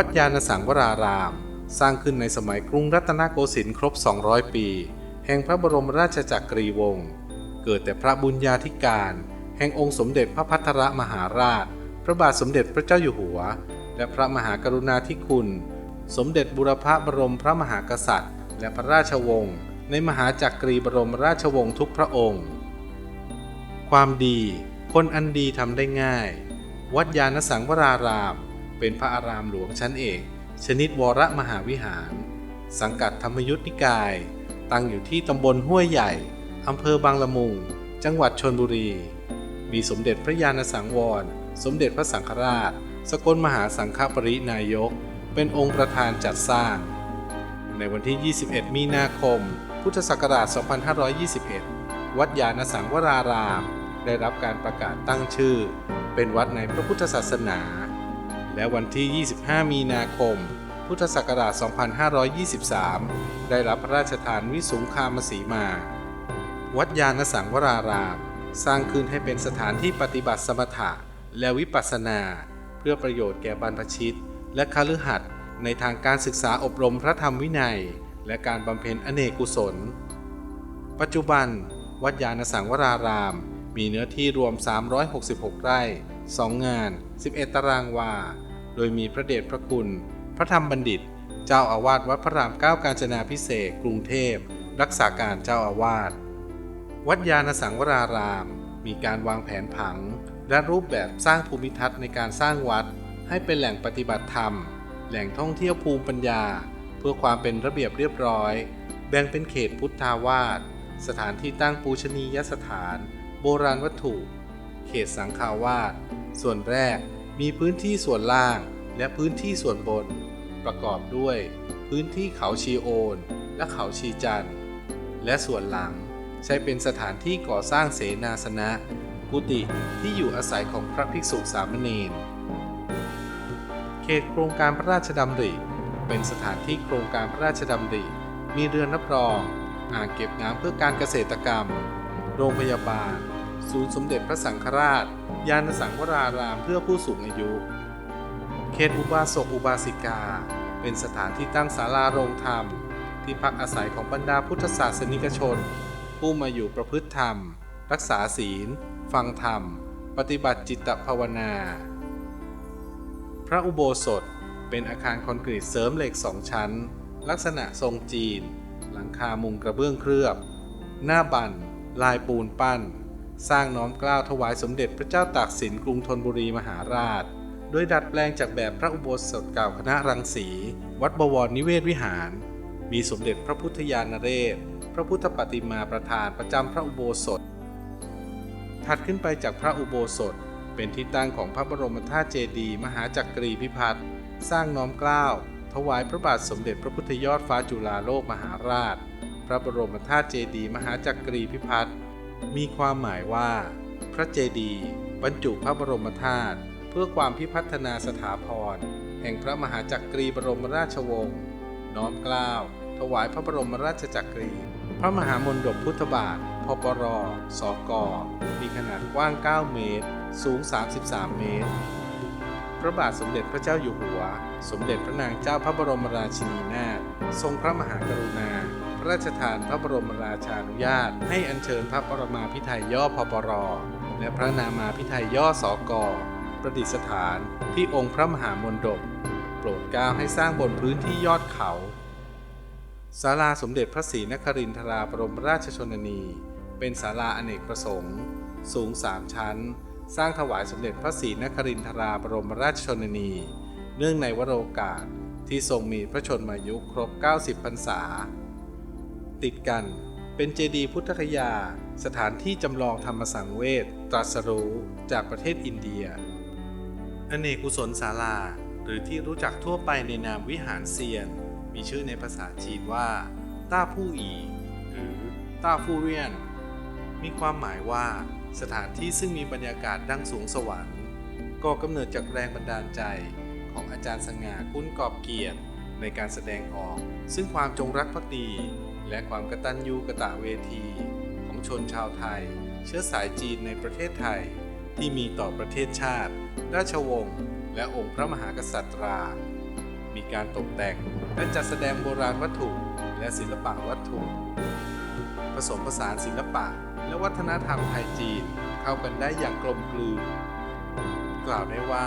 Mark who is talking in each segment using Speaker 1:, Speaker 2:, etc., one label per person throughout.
Speaker 1: วัดยานสังวราราม สร้างขึ้นในสมัยกรุงรัตนโกสินทร์ครบ 200 ปี แห่งพระบรมราชจักรีวงศ์ เกิดแต่พระบุญญาธิการ แห่งองค์สมเด็จพระพัทรมหาราช พระบาทสมเด็จพระเจ้าอยู่หัว และพระมหากรุณาธิคุณ สมเด็จบุรพบรมพระมหากษัตริย์ และพระราชวงศ์ในมหาจักรีบรมราชวงศ์ทุกพระองค์ ความดี คนอันดีทำได้ง่าย วัดยานสังวราราม เป็นพระอารามหลวงชั้นเอก ชนิดวรมหาวิหาร สังกัดธรรมยุทธนิกาย ตั้งอยู่ที่ตำบลห้วยใหญ่อำเภอบางละมุง จังหวัดชนบุรี มีสมเด็จพระยาณสังวร สมเด็จพระสังฆราช สกลมหาสังฆปรินายก เป็นองค์ประธานจัดสร้าง ในวันที่ 21 มีนาคม พุทธศักราช 2521 วัดยานสังวราราม ได้รับการประกาศตั้งชื่อ เป็นวัดในพระพุทธศาสนา และวันที่ 25 มีนาคม พุทธศักราช 2523 ได้รับพระราชทานวิสุงคามสีมา วัดยานสังวราราม สร้างขึ้นให้เป็นสถานที่ปฏิบัติสมถะและวิปัสสนา เพื่อประโยชน์แก่บรรพชิต และคฤหัสถ์ในทางการศึกษาอบรมพระธรรมวินัย และการบำเพ็ญอเนกกุศล ปัจจุบัน วัดยานสังวราราม มีเนื้อที่รวม 366 ไร่ 2 งาน 11 ตารางวา โดยมีพระเดชพระคุณ พระธรรมบัณฑิต เจ้าอาวาสวัดพระรามเก้ากาญจนาพิเศษกรุงเทพ รักษาการเจ้าอาวาส วัดยานสังวราราม มีการวางแผนผัง และรูปแบบสร้างภูมิทัศน์ในการสร้างวัด ให้เป็นแหล่งปฏิบัติธรรม แหล่งท่องเที่ยวภูมิปัญญา เพื่อความเป็นระเบียบเรียบร้อย แบ่งเป็นเขตพุทธาวาส สถานที่ตั้งปูชนียสถาน โบราณวัตถุ เขตสังฆาวาส ส่วนแรก มีพื้นที่ส่วนล่างและพื้นที่ส่วนบน ประกอบด้วย พื้นที่เขาชีโอน และเขาชีจันและส่วนหลังใช้เป็นสถานที่ก่อสร้างเสนาสนะ กุฏิที่อยู่อาศัยของพระภิกษุสามเณรเขตโครงการพระราชดำริ เป็นสถานที่โครงการพระราชดำริ มีเรือนรับรอง อ่างเก็บน้ำเพื่อการเกษตรกรรม โรงพยาบาล ศูนย์สมเด็จพระสังฆราช ยานสังวรารามเพื่อผู้สูงอายุ เขตอุบาสกอุบาสิกา เป็นสถานที่ตั้งศาลาโรงธรรม ที่พักอาศัยของบรรดาพุทธศาสนิกชน ผู้มาอยู่ประพฤติธรรม รักษาศีล ฟังธรรม ปฏิบัติจิตภาวนา พระอุโบสถเป็นอาคารคอนกรีตเสริมเหล็กสองชั้น ลักษณะทรงจีน หลังคามุงกระเบื้องเคลือบ หน้าบันลายปูนปั้น สร้างน้อมเกล้าวถวายสมเด็จพระเจ้าตากสินกรุงธนบุรีมหาราช โดยดัดแปลงจากแบบพระอุโบสถเก่าคณะรังสี วัดบวรนิเวศวิหาร มีสมเด็จพระพุทธยานเรศ พระพุทธปฏิมาประธานประจำพระอุโบสถ ถัดขึ้นไปจากพระอุโบสถ เป็นที่ตั้งของพระบรมธาตุเจดีย์มหาจักรีพิพัฒน์สร้างน้อมเกล้าวถวายพระบาทสมเด็จพระพุทธยอดฟ้าจุฬาโลกมหาราช พระบรมธาตุเจดีย์มหาจักรีพิพัฒน์ มีความหมายว่า พระเจดีย์บรรจุพระบรมธาตุเพื่อความพิพัฒนาสถาพร แห่งพระมหาจักรีบรมราชวงศ์น้อมเกล้าถวายพระบรมราชจักรี พระมหามนดบพุทธบาทพปรสก มีขนาดกว้าง 9 เมตร สูง 33 เมตร พระบาทสมเด็จพระเจ้าอยู่หัว สมเด็จพระนางเจ้าพระบรมราชินีนาถทรงพระมหากรุณา พระราชทานพระบรมราชานุญาต ให้อัญเชิญพระปรมาภิไธยย่อพปร และพระนามาภิไธยย่อสอกประดิษฐานที่องค์พระมหามนดบโปรดเกล้าให้สร้างบนพื้นที่ยอดเขาศาลาสมเด็จพระศรีนครินทราบรมราชชนนี เป็นศาลาอเนกประสงค์ สูงสามชั้น สร้างถวายสมเด็จพระศรีนครินทราบรมราชชนนี เนื่องในวโรกาสที่ทรงมีพระชนมายุครบ 90 พรรษา ติดกันเป็นเจดีย์พุทธคยา สถานที่จำลองธรรมสังเวชตรัสรู้จากประเทศอินเดีย อเนกกุศลศาลา หรือที่รู้จักทั่วไปในนามวิหารเซียน มีชื่อในภาษาจีนว่า ต้าผู้อี หรือต้าฟูเรียน มีความหมายว่า สถานที่ซึ่งมีบรรยากาศดังสูงสวรรค์ก่อกำเนิดจากแรงบันดาลใจของอาจารย์สง่าคุ้นกอบเกียรติในการแสดงออก ซึ่งความจงรักภักดี และความกตัญญูกะตะเวที ของชนชาวไทย เชื้อสายจีนในประเทศไทย ที่มีต่อประเทศชาติ ราชวงศ์และองค์พระมหากษัตริย์มีการตกแต่งและจัดแสดงโบราณวัตถุและศิลปะวัตถุ ผสมผสานศิลปะและวัฒนธรรมไทยจีนเข้ากันได้อย่างกลมกลืน กล่าวได้ว่า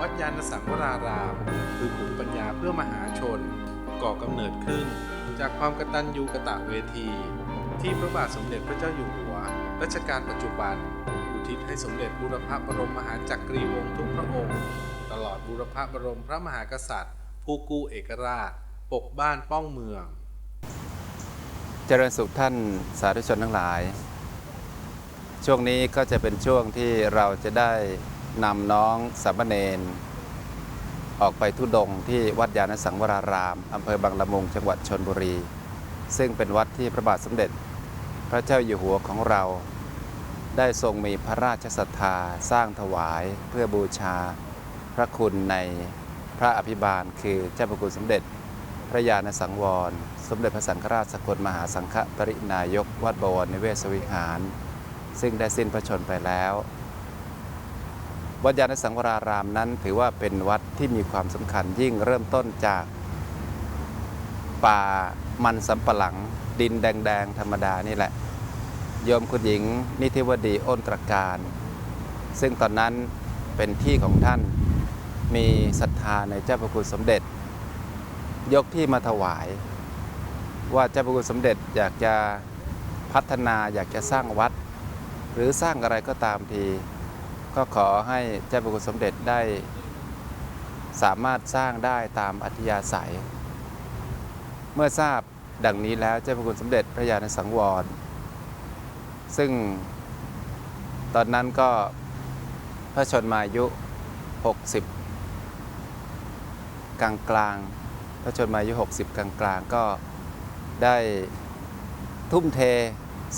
Speaker 1: วัดยานสังวราราม คือขุมปัญญาเพื่อมหาชน ก่อกำเนิดขึ้น จากความกตัญญูกะตะเวที ที่พระบาทสมเด็จพระเจ้าอยู่หัว รัชกาลปัจจุบัน อุทิศให้สมเด็จบูรพบรมมหาจักรีวงศ์ทุกพระองค์ ตลอดบูรพบรมพระมหากษัตริย์ ผู้กู้เอกราช ปกบ้านป้องเมือง
Speaker 2: เจริญสุขท่านสาธุชนทั้งหลาย ช่วงนี้ก็จะเป็นช่วงที่เราจะได้นำน้องสามเณร ออกไปทุดงที่วัดยานสังวราราม อำเภอบางละมุง จังหวัดชนบุรี ซึ่งเป็นวัดที่พระบาทสมเด็จ พระเจ้าอยู่หัวของเรา ได้ทรงมีพระราชศรัทธาสร้างถวายเพื่อบูชา พระคุณในพระอภิบาล คือเจ้าพระคุณสมเด็จ พระญาณสังวร สมเด็จพระสังฆราชสกลมหาสังฆปรินายก วัดบวรนิเวศวิหาร ซึ่งได้สิ้นพระชนไปแล้ว วัดยานสังวรารามนั้น ถือว่าเป็นวัดที่มีความสำคัญยิ่งเริ่มต้นจากป่ามันสำปะหลัง ดินแดง ๆ ธรรมดานี่แหละ โยมคุณหญิง นิธิวดีอ้นตรการ ซึ่งตอนนั้นเป็นที่ของท่านมีศรัทธาในเจ้าพระคุณสมเด็จ ยกที่มาถวาย ว่าเจ้าพระคุณสมเด็จอยากจะพัฒนาอยากจะสร้างวัด หรือสร้างอะไรก็ตามที ก็ขอให้เจ้าพระคุณสมเด็จได้ สามารถสร้างได้ตามอัธยาศัย เมื่อทราบดังนี้แล้วเจ้าพระคุณสมเด็จพระญาณสังวร ซึ่งตอนนั้นก็พระชนมายุ 60 กลางกลางพระชนมายุ 60 กลางกลางก็ได้ทุ่มเท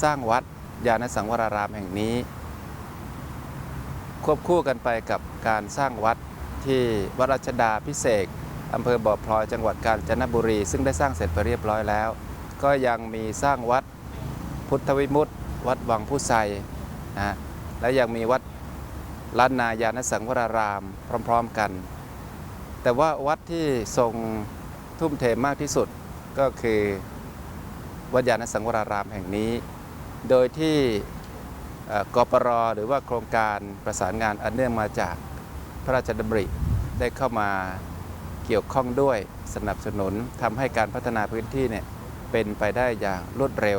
Speaker 2: สร้างวัดยานสังวรารามแห่งนี้ ควบคู่กันไปกับการสร้างวัดที่วัดรัชดาพิเศษอำเภอบ่อพลอยจังหวัดกาญจนบุรี ซึ่งได้สร้างเสร็จไปเรียบร้อยแล้ว ก็ยังมีสร้างวัดพุทธวิมุตติ วัดวังผู้ไซนะและยังมีวัดล้านนายานสังวรารามพร้อม ๆกัน แต่ว่าวัดที่ทรงทุ่มเทมากที่สุดก็คือวัดยานสังวรารามแห่งนี้ โดยที่ กปรหรือว่าโครงการประสานงานอันเนื่องมาจากพระราชดำริได้เข้ามาเกี่ยวข้องด้วยสนับสนุนทำให้การพัฒนาพื้นที่เนี่ยเป็นไปได้อย่างรวดเร็ว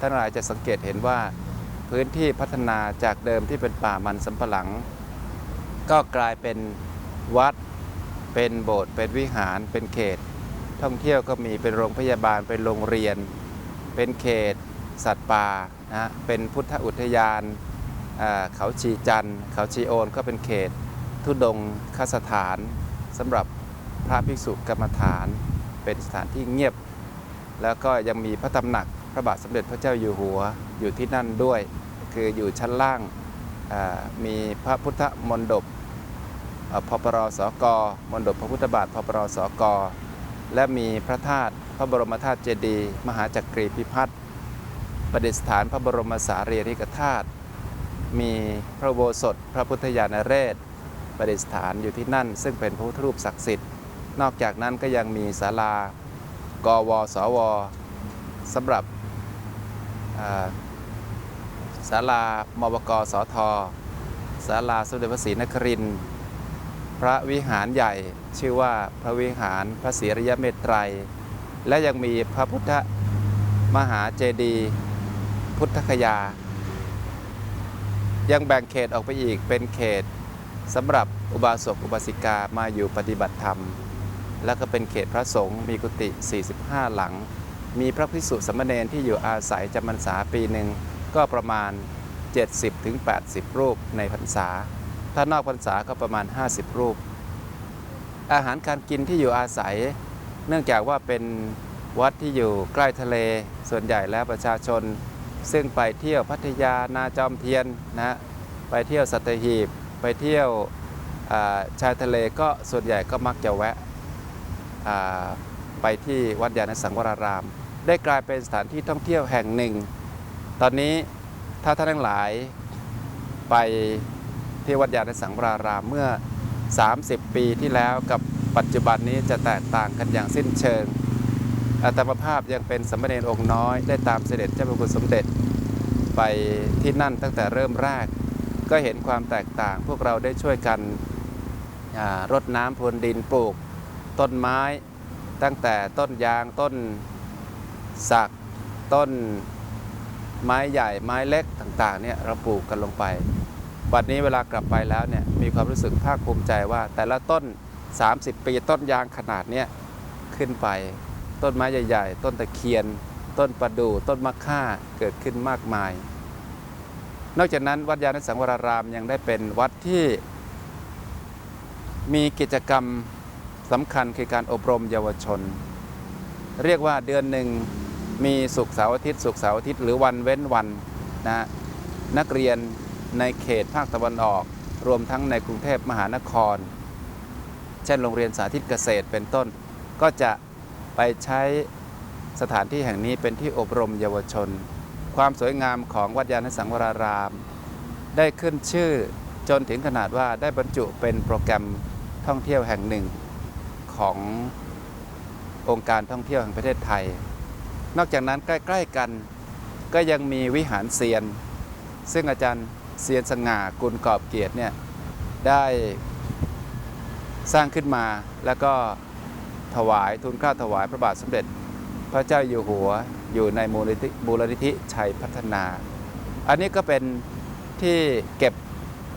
Speaker 2: ท่านหลายจะสังเกตเห็นว่าพื้นที่พัฒนาจากเดิมที่เป็นป่ามันสำปะหลัง ก็กลายเป็นวัด เป็นโบสถ์เป็นวิหาร เป็นเขต ท่องเที่ยวก็มีเป็นโรงพยาบาลเป็นโรงเรียน เป็นเขต สัตว์ป่านะเป็นพุทธอุทยานเขาชีจันเขาชีโอนก็เป็นเขต ทุดงคสถานสำหรับพระภิกษุกรรมฐาน เป็นสถานที่เงียบ แล้วก็ยังมีพระตำหนักพระบาทสมเด็จพระเจ้าอยู่หัวอยู่ที่นั่นด้วย คืออยู่ชั้นล่างามีพระพุทธมณฑปพปรสกมณฑปพระพุทธบาทพปรสกและมีพระธาตุพระบรมธาตุเจดีย์มหาจักรีพิพัฒน์ ประดิษฐานพระบรมสารีริกธาตุมีพระโบสถพระพุทธญาณเรศประดิษฐานอยู่ที่นั่น ซึ่งเป็นพระพุทธรูปศักดิ์สิทธิ์ นอกจากนั้นก็ยังมีศาลากวสวสำหรับศาลามบกสทศาลาสมเด็จพระศรีนครินทร์พระวิหารใหญ่ชื่อว่าพระวิหารพระศรีริยเมตไตร และยังมีพระพุทธมหาเจดีย์ พุทธคยา ยังแบ่งเขตออกไปอีกเป็นเขตสำหรับอุบาสกอุบาสิกามาอยู่ปฏิบัติธรรม แล้วก็เป็นเขตพระสงฆ์มีกุฏิ 45 หลัง มีพระภิกษุสามเณรที่อยู่อาศัยจำพรรษาปีหนึ่งก็ประมาณ 70-80ถึง80 รูปในพรรษา ถ้านอกพรรษาก็ประมาณ 50 รูป อาหารการกินที่อยู่อาศัย เนื่องจากว่าเป็นวัดที่อยู่ใกล้ทะเลส่วนใหญ่แล้วประชาชน ซึ่งไปเที่ยวพัทยานาจอมเทียนนะไปเที่ยวสัตหีบ ไปเที่ยวาชายทะเลก็ส่วนใหญ่ก็มักจะแวะไปที่วัดยาณสังวราราม ได้กลายเป็นสถานที่ท่องเที่ยวแห่งหนึ่ง ตอนนี้ถ้าท่านทั้งหลายไปที่วัดยาณสังวรารามเมื่อ 30 ปีที่แล้วกับปัจจุบันนี้จะแตกต่างกันอย่างสิ้นเชิง อาตมาภาพยังเป็นสมเณรองค์น้อย ได้ตามเสด็จเจ้าพระคุณสมเด็จ ไปที่นั่นตั้งแต่เริ่มแรก ก็เห็นความแตกต่าง พวกเราได้ช่วยกันรดน้ำพรวนดินปลูก ต้นไม้ ตั้งแต่ต้นยางต้นสัก ต้นไม้ใหญ่ไม้เล็กต่างๆเนี่ยเราปลูกกันลงไปบัดนี้เวลากลับไปแล้วเนี่ยมีความรู้สึกภาคภูมิใจว่าแต่ละต้น 30 ปีต้นยางขนาดเนี้ยขึ้นไป ต้นไม้ใหญ่ ๆ ต้นตะเคียน ต้นประดู่ต้นมะค่าเกิดขึ้นมากมาย นอกจากนั้นวัดยาณสังวรารามยังได้เป็นวัดที่มีกิจกรรมสำคัญคือการอบรมเยาวชน เรียกว่าเดือนหนึ่งมีศุกเสาร์อาทิตย์ศุกเสาร์อาทิตย์หรือวันเว้นวันนะนักเรียนในเขตภาคตะวันออก รวมทั้งในกรุงเทพมหานคร เช่นโรงเรียนสาธิตเกษตรเป็นต้น ก็จะ ไปใช้สถานที่แห่งนี้เป็นที่อบรมเยาวชน ความสวยงามของวัดยาณสังวราราม ได้ขึ้นชื่อจนถึงขนาดว่าได้บรรจุเป็นโปรแกรมท่องเที่ยวแห่งหนึ่งขององค์การท่องเที่ยวแห่งประเทศไทย นอกจากนั้นใกล้ ๆกันก็ยังมีวิหารเซียน ซึ่งอาจารย์เซียนสง่ากุลกอบเกียรติเนี่ยได้สร้างขึ้นมาแล้วก็ ถวายทุนข้าถวายพระบาทสมเด็จ พระเจ้าอยู่หัวอยู่ในมูลนิธิมูลนิธิชัยพัฒนา อันนี้ก็เป็นที่เก็บ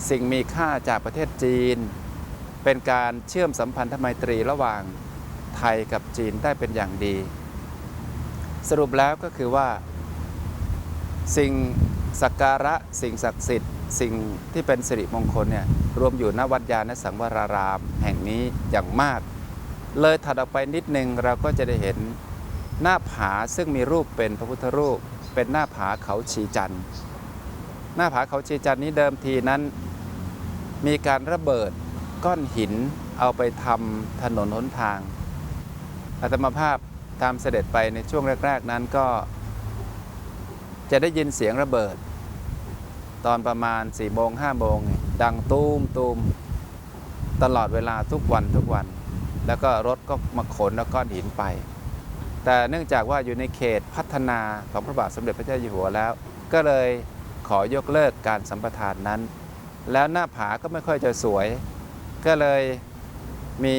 Speaker 2: สิ่งมีค่าจากประเทศจีน เป็นการเชื่อมสัมพันธไมตรีระหว่างไทยกับจีนได้เป็นอย่างดี สรุปแล้วก็คือว่า สิ่งสักการะสิ่งศักดิ์สิทธิ์ สิ่งที่เป็นสิริมงคลเนี่ยรวมอยู่ณวัดยาณสังวรารามแห่งนี้อย่างมาก เลยถัดออกไปนิดหนึ่งเราก็จะได้เห็นหน้าผาซึ่งมีรูปเป็นพระพุทธรูป เป็นหน้าผาเขาชีจันทร์หน้าผาเขาชีจันทร์นี้เดิมทีนั้น มีการระเบิดก้อนหินเอาไปทำถนนหนทางอาตมาภาพตามเสด็จไปในช่วงแรก ๆ นั้นก็ จะได้ยินเสียงระเบิด ตอนประมาณ4ี่โมงห้าโมงดังตูมตูมตลอดเวลาทุกวันทุกวัน แล้วก็รถก็มาขนแล้วก้อนหินไป แต่เนื่องจากว่าอยู่ในเขตพัฒนาของพระบาทสมเด็จพระเจ้าอยู่หัวแล้ว ก็เลยขอยกเลิกการสัมปทานนั้น แล้วหน้าผาก็ไม่ค่อยจะสวย ก็เลยมี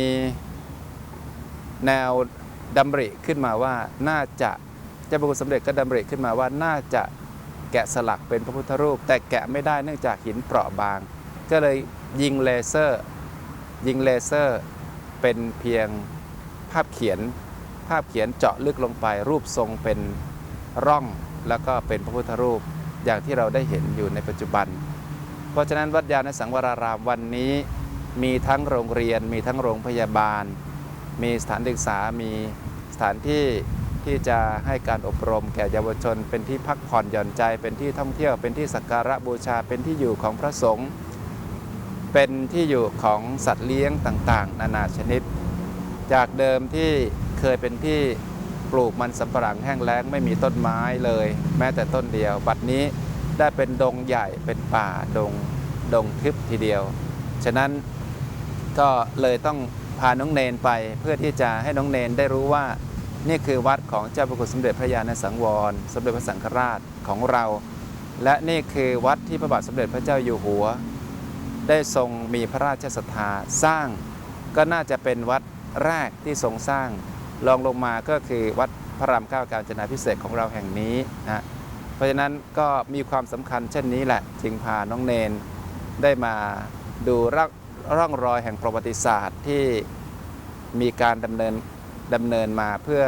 Speaker 2: แนวดำริขึ้นมาว่าน่าจะเจ้าพระคุณสมเด็จก็ดำริขึ้นมาว่าน่าจะแกะสลักเป็นพระพุทธรูป แต่แกะไม่ได้เนื่องจากหินเปราะบาง ก็เลยยิงเลเซอร์ ยิงเลเซอร์ เป็นเพียงภาพเขียน ภาพเขียนเจาะลึกลงไป รูปทรงเป็นร่องแล้วก็เป็นพระพุทธรูปอย่างที่เราได้เห็นอยู่ในปัจจุบัน เพราะฉะนั้นวัดยาณสังวรารามวันนี้ มีทั้งโรงเรียน มีทั้งโรงพยาบาล มีสถานศึกษา มีสถานที่ที่จะให้การอบรมแก่เยาวชน เป็นที่พักผ่อนหย่อนใจ เป็นที่ท่องเที่ยว เป็นที่สักการะบูชา เป็นที่อยู่ของพระสงฆ์ เป็นที่อยู่ของสัตว์เลี้ยงต่างๆ นานาชนิด จากเดิมที่เคยเป็นที่ปลูกมันสำปะหลังแห้งแล้งไม่มีต้นไม้เลย แม้แต่ต้นเดียว บัดนี้ได้เป็นดงใหญ่เป็นป่าดงดงทึบทีเดียว ฉะนั้นก็เลยต้องพาน้องเนนไปเพื่อที่จะให้น้องเนนได้รู้ว่า นี่คือวัดของเจ้าพระคุณสมเด็จพระญาณสังวร สมเด็จพระสังฆราชของเรา และนี่คือวัดที่พระบาทสมเด็จพระเจ้าอยู่หัว ได้ทรงมีพระราชศรัทธาสร้าง ก็น่าจะเป็นวัดแรกที่ทรงสร้างรองลงมาก็คือวัดพระรามเก้าการจนาพิเศษของเราแห่งนี้นะเพราะฉะนั้นก็มีความสำคัญเช่นนี้แหละ จึงพาน้องเนนได้มาดูร่องร่องรอยแห่งประวัติศาสตร์ที่มีการดำเนินดำเนินมาเพื่อ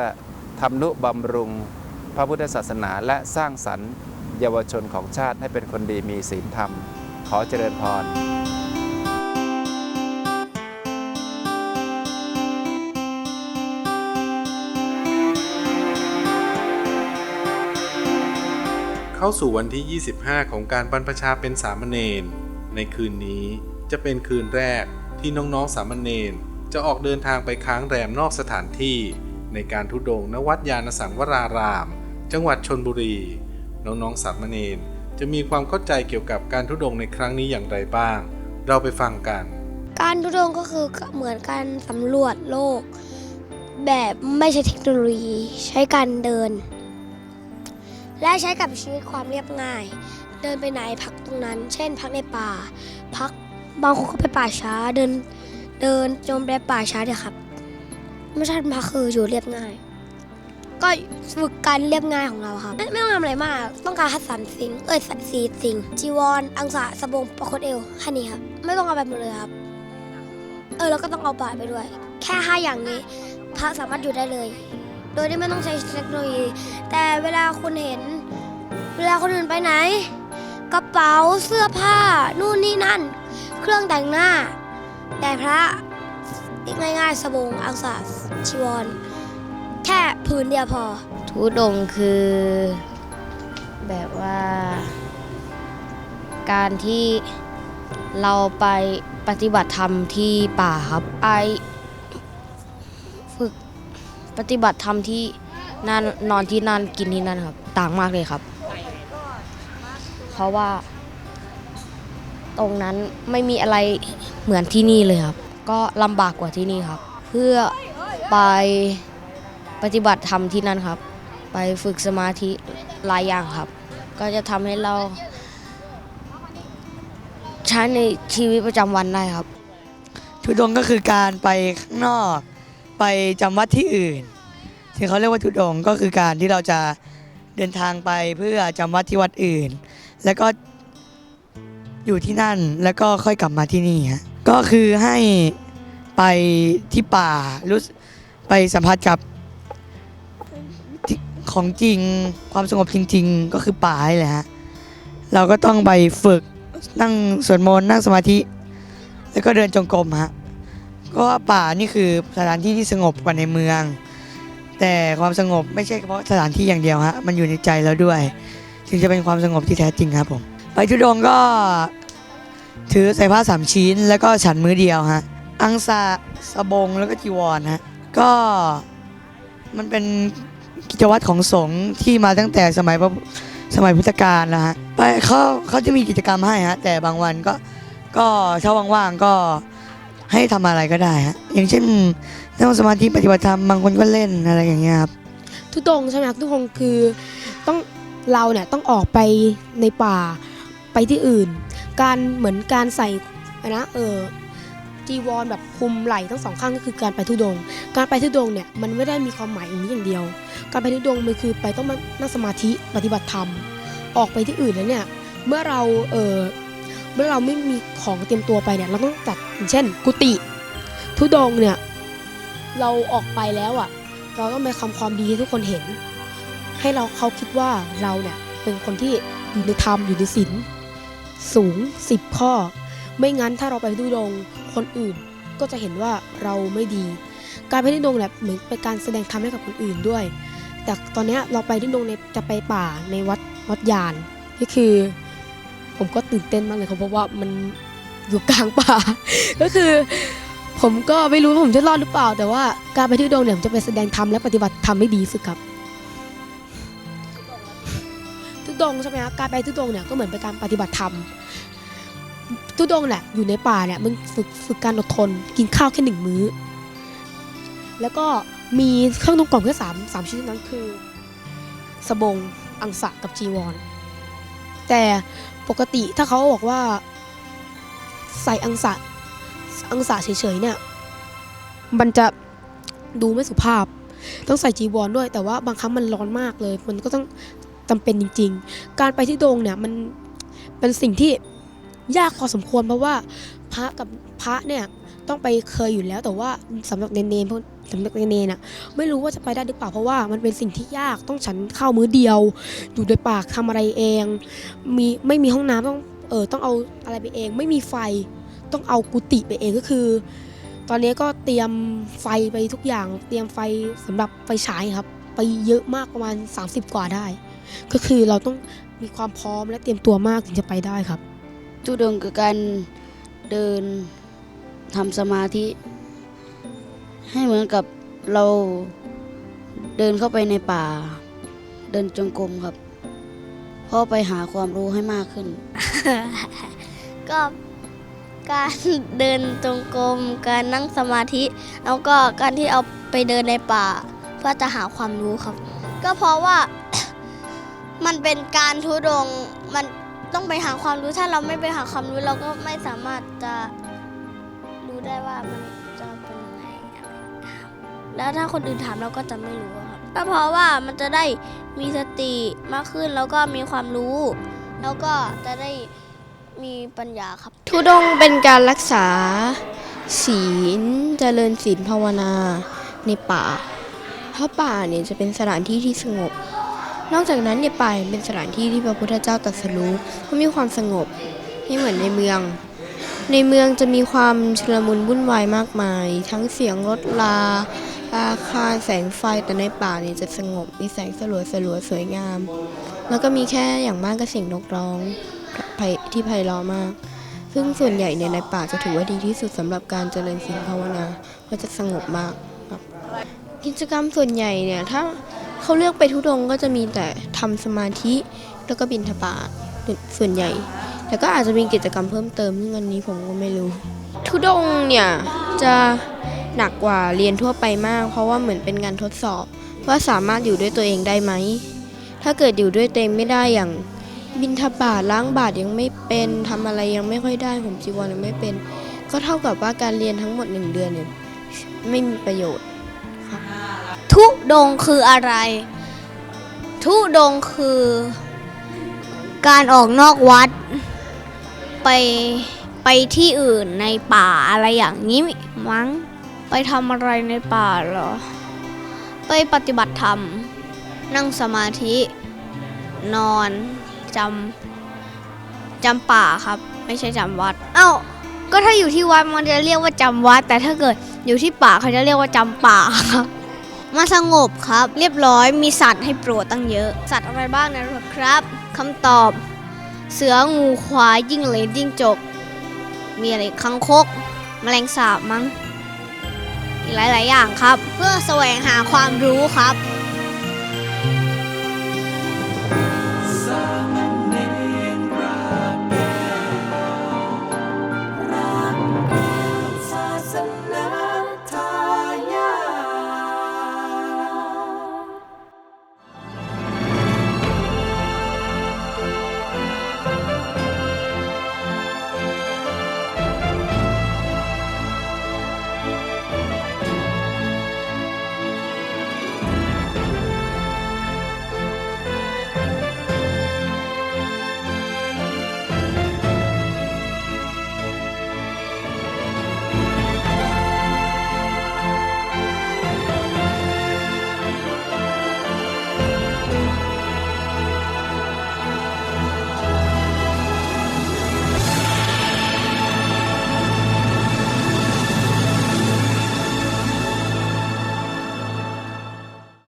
Speaker 2: ทำนุบำรุงพระพุทธศาสนาและสร้างสรรค์เยาวชนของชาติให้เป็นคนดีมีศีลธรรม ขอเจริญพร
Speaker 1: เข้าสู่วันที่ 25 ของการบรรพชาเป็นสามเณร ในคืนนี้จะเป็นคืนแรกที่น้องๆสามเณรจะออกเดินทางไปค้างแรมนอกสถานที่ ในการทุดงค์ณวัดยานสังวราราม จังหวัดชนบุรี น้องๆสามเณรจะมีความเข้าใจเกี่ยวกับการทุดงในครั้งนี้อย่างไรบ้าง เราไปฟังกัน
Speaker 3: การทุดงก็คือเหมือนการสำรวจโลก แบบไม่ใช้เทคโนโลยีใช้การเดิน และใช้กับชีวิตความเรียบง่าย เดินไปไหนพักตรงนั้น เช่น พักในป่า พักบางคนก็ไปป่าช้าเดินเดินจมไปป่าช้าเนี่ยครับไม่ใช่พักคืออยู่เรียบง่าย ก็ฝึกการเรียบง่ายของเราครับ ไม่ต้องทำอะไรมาก ต้องการคัดสรรสิ่งเอ้ยสีสิ่งจีวรอังสะสบงประคตเอวแค่นี้ครับ ไม่ต้องเอาไปหมดเลยครับ เออแล้วก็ต้องเอาบาตรไปด้วย แค่ห้าอย่างนี้พระสามารถอยู่ได้เลย โดยที่ไม่ต้องใช้เทคโนโลยี แต่เวลาคุณเห็น เวลาคนอื่นไปไหน กระเป๋าเสื้อผ้า นู่นนี่นั่น เครื่องแต่งหน้า แต่พระง่ายๆสบงอังสะชีวร แค่ผืนเดียวพอ
Speaker 4: ทุดงคือ แบบว่า การที่เราไปปฏิบัติธรรมที่ป่าครับไอ ปฏิบัติธรรมที่นั่นนอนที่นั่นกินที่นั่นครับ ต่างมากเลยครับ เพราะว่า ตรงนั้นไม่มีอะไรเหมือนที่นี่เลยครับ ก็ลำบากกว่าที่นี่ครับ เพื่อไปปฏิบัติธรรมที่นั่นครับ ไปฝึกสมาธิหลายอย่างครับ ก็จะทำให้เราใช้ในชีวิตประจำวันได้ครับ
Speaker 5: ทุดงก็คือการไปข้างนอก ไปจำวัดที่อื่นที่เขาเรียกว่าทุดงก็คือการที่เราจะเดินทางไปเพื่อจำวัดที่วัดอื่น แล้วก็อยู่ที่นั่นแล้วก็ค่อยกลับมาที่นี่ฮะก็คือให้ไปที่ป่ารู้ไปสัมผัสกับของจริงความสงบจริง ๆ ก็คือป่าแหละฮะเราก็ต้องไปฝึกนั่งสวดมนต์นั่งสมาธิ แล้วก็เดินจงกรมฮะ ก็ป่านี่คือสถานที่ที่สงบกว่าในเมือง แต่ความสงบไม่ใช่เฉพาะสถานที่อย่างเดียวฮะมันอยู่ในใจเราด้วย ถึงจะเป็นความสงบที่แท้จริงครับผมไปทุดงก็ ถือใส่ผ้าสามชิ้น แล้วก็ฉันมือเดียวฮะอังสะสบงแล้วก็จีวรฮะก็มันเป็นกิจวัตรของสงฆ์ที่มาตั้งแต่สมัยพระสมัยพุทธกาลแล้วฮะไปเขาเขาจะมีกิจกรรมให้ฮะแต่บางวันก็ก็ถ้าว่างๆก็ ให้ทำอะไรก็ได้ฮะอย่างเช่นนั่งสมาธิปฏิบัติธรรมบางคนก็เล่นอะไรอย่างเงี้ยครับ
Speaker 6: ทุดงค์ใช่ไหมครับทุดงค์คือต้องเราเนี่ยต้องออกไปในป่าไปที่อื่น การเหมือนการใส่นะเออจีวรแบบคุมไหล่ทั้งสองข้างก็คือการไปทุดง การไปทุดงเนี่ยมันไม่ได้มีความหมายอย่างนี้อย่างเดียว การไปทุดงมันคือไปต้องนั่งสมาธิปฏิบัติธรรม ออกไปที่อื่นแล้วเนี่ยเมื่อเราเออ เมื่อเราไม่มีของเตรียมตัวไปเนี่ย เราต้องจัดอย่างเช่น กุฏิทุดงเนี่ย เราออกไปแล้วอะ เราต้องไปทำความดีให้ทุกคนเห็น ให้เราเขาคิดว่าเราเนี่ยเป็นคนที่อยู่ในธรรมอยู่ในศีลสูงสิบข้อ ไม่งั้นถ้าเราไปดูดงคนอื่นก็จะเห็นว่าเราไม่ดี การไปทุดงเนี่ยเหมือนเป็นการแสดงธรรมให้กับคนอื่นด้วย แต่ตอนนี้เราไปทุดงในจะไปป่าในวัดวัดยานก็คือ ผมก็ตื่นเต้นมากเลยครับเพราะว่ามันอยู่กลางป่า ก็คือ ผมก็ไม่รู้ว่าผมจะรอดหรือเปล่า แต่ว่าการไปทุดงเนี่ยผมจะไปแสดงธรรมและปฏิบัติธรรมให้ดีสุดครับทุดงใช่ไหมครับการไปทุดงเนี่ยก็เหมือนเป็นการปฏิบัติธรรมทุดงค์เนี่ยอยู่ในป่าเนี่ยมึงฝึกฝึกการอดทนกินข้าวแค่หนึ่งมื้อ แล้วก็มีเครื่องนุ่งกล่อมแค่สามสามชนิดนั้นคือสบงอังสะกับจีวร แต่ ปกติถ้าเขาบอกว่า ใส่อังสะอังสะเฉยๆเนี่ย มันจะดูไม่สุภาพ ต้องใส่จีวรด้วย แต่ว่าบางครั้งมันร้อนมากเลย มันก็ต้องจำเป็นจริง ๆ การไปที่โดงเนี่ยมันเป็นสิ่งที่ยากพอสมควรเพราะว่าพระกับพระเนี่ย ต้องไปเคยอยู่แล้วแต่ว่าสำหรับเนเนพวกสำหรับเนนน่ะไม่รู้ว่าจะไปได้หรือเปล่าเพราะว่ามันเป็นสิ่งที่ยากต้องฉันข้าวมื้อเดียว อยู่ในป่าทำอะไรเอง มีไม่มีห้องน้ำต้องเออต้องเอาอะไรไปเอง ไม่มีไฟต้องเอากุฏิไปเองก็คือ ตอนนี้ก็เตรียมไฟไปทุกอย่าง เตรียมไฟสำหรับไฟฉายครับ ไปเยอะมากประมาณ 30 กว่าได้ ก็คือเราต้องมีความพร้อมและเตรียมตัวมากถึงจะไปได้ครับ
Speaker 7: ทุดงค์คือการเดิน ทำสมาธิ ให้เหมือนกับเราเดินเข้าไปในป่า เดินจงกรมครับเพื่อไปหาความรู้ให้มากขึ้น
Speaker 8: ก็การเดินจงกรมการนั่งสมาธิ แล้วก็การที่เอาไปเดินในป่า เพื่อจะหาความรู้ครับ ก็เพราะว่ามันเป็นการทุดงมันต้องไปหาความรู้ถ้าเราไม่ไปหาความรู้เราก็ไม่สามารถจะ รู้ได้ว่ามันจะเป็นยังไงอะไรแล้วถ้าคนอื่นถามเราก็จะไม่รู้ครับก็เพราะว่ามันจะได้มีสติมากขึ้นแล้วก็มีความรู้ แล้วก็จะได้มีปัญญาครับ
Speaker 9: ทุดงเป็นการรักษา ศีลเจริญศีลภาวนาในป่า เพราะป่าเนี่ยจะเป็นสถานที่ที่สงบ นอกจากนั้นเนี่ยป่าเป็นสถานที่ที่พระพุทธเจ้าตรัสรู้เพราะมีความสงบไม่เหมือนในเมือง ในเมืองจะมีความชุลมุนวุ่นวายมากมาย ทั้งเสียงรถลา อาคารแสงไฟแต่ในป่าเนี่ยจะสงบ มีแสงสลัวสลัวสวยงาม แล้วก็มีแค่อย่างมากก็เสียงนกร้องที่ไพเราะมาก ซึ่งส่วนใหญ่เนี่ยในป่าจะถือว่าดีที่สุดสำหรับการเจริญศีลภาวนาเพราะจะสงบมากกิจกรรมส่วนใหญ่เนี่ยถ้าเขาเลือกไปทุดงก็จะมีแต่ทำสมาธิแล้วก็บินทบาทส่วนใหญ่ แต่ก็อาจจะมีกิจกรรมเพิ่มเติมซึ่งอันนี้ผมก็ไม่รู้ ทุดงเนี่ยจะหนักกว่าเรียนทั่วไปมาก เพราะว่าเหมือนเป็นการทดสอบ ว่าสามารถอยู่ด้วยตัวเองได้ไหม ถ้าเกิดอยู่ด้วยตัวเองไม่ได้อย่างบินทบาทล้างบาทยังไม่เป็นทำอะไรยังไม่ค่อยได้ผมจีวรยังไม่เป็น ก็เท่ากับว่าการเรียนทั้งหมดหนึ่งเดือนเนี่ยไม่มีประโยชน์
Speaker 8: ทุดงคืออะไร ทุดงคือ การออกนอกวัด ไปไปที่อื่นในป่าอะไรอย่างนี้มั้ง ไปทำอะไรในป่าเหรอ ไปปฏิบัติธรรม นั่งสมาธิ นอนจำจำป่าครับ ไม่ใช่จำวัด เอ้า ก็ถ้าอยู่ที่วัดมันจะเรียกว่าจำวัด แต่ถ้าเกิดอยู่ที่ป่าเขาจะเรียกว่าจำป่าครับมาสงบครับ เรียบร้อยมีสัตว์ให้โปรดตั้งเยอะ สัตว์อะไรบ้างนะครับคำตอบ เสืองูควายยิ่งเลนยิ่งจบ มีอะไรคังคกแมลงสาบมั้ง อีกหลาย ๆ อย่างครับ เพื่อแสวงหาความรู้ครับ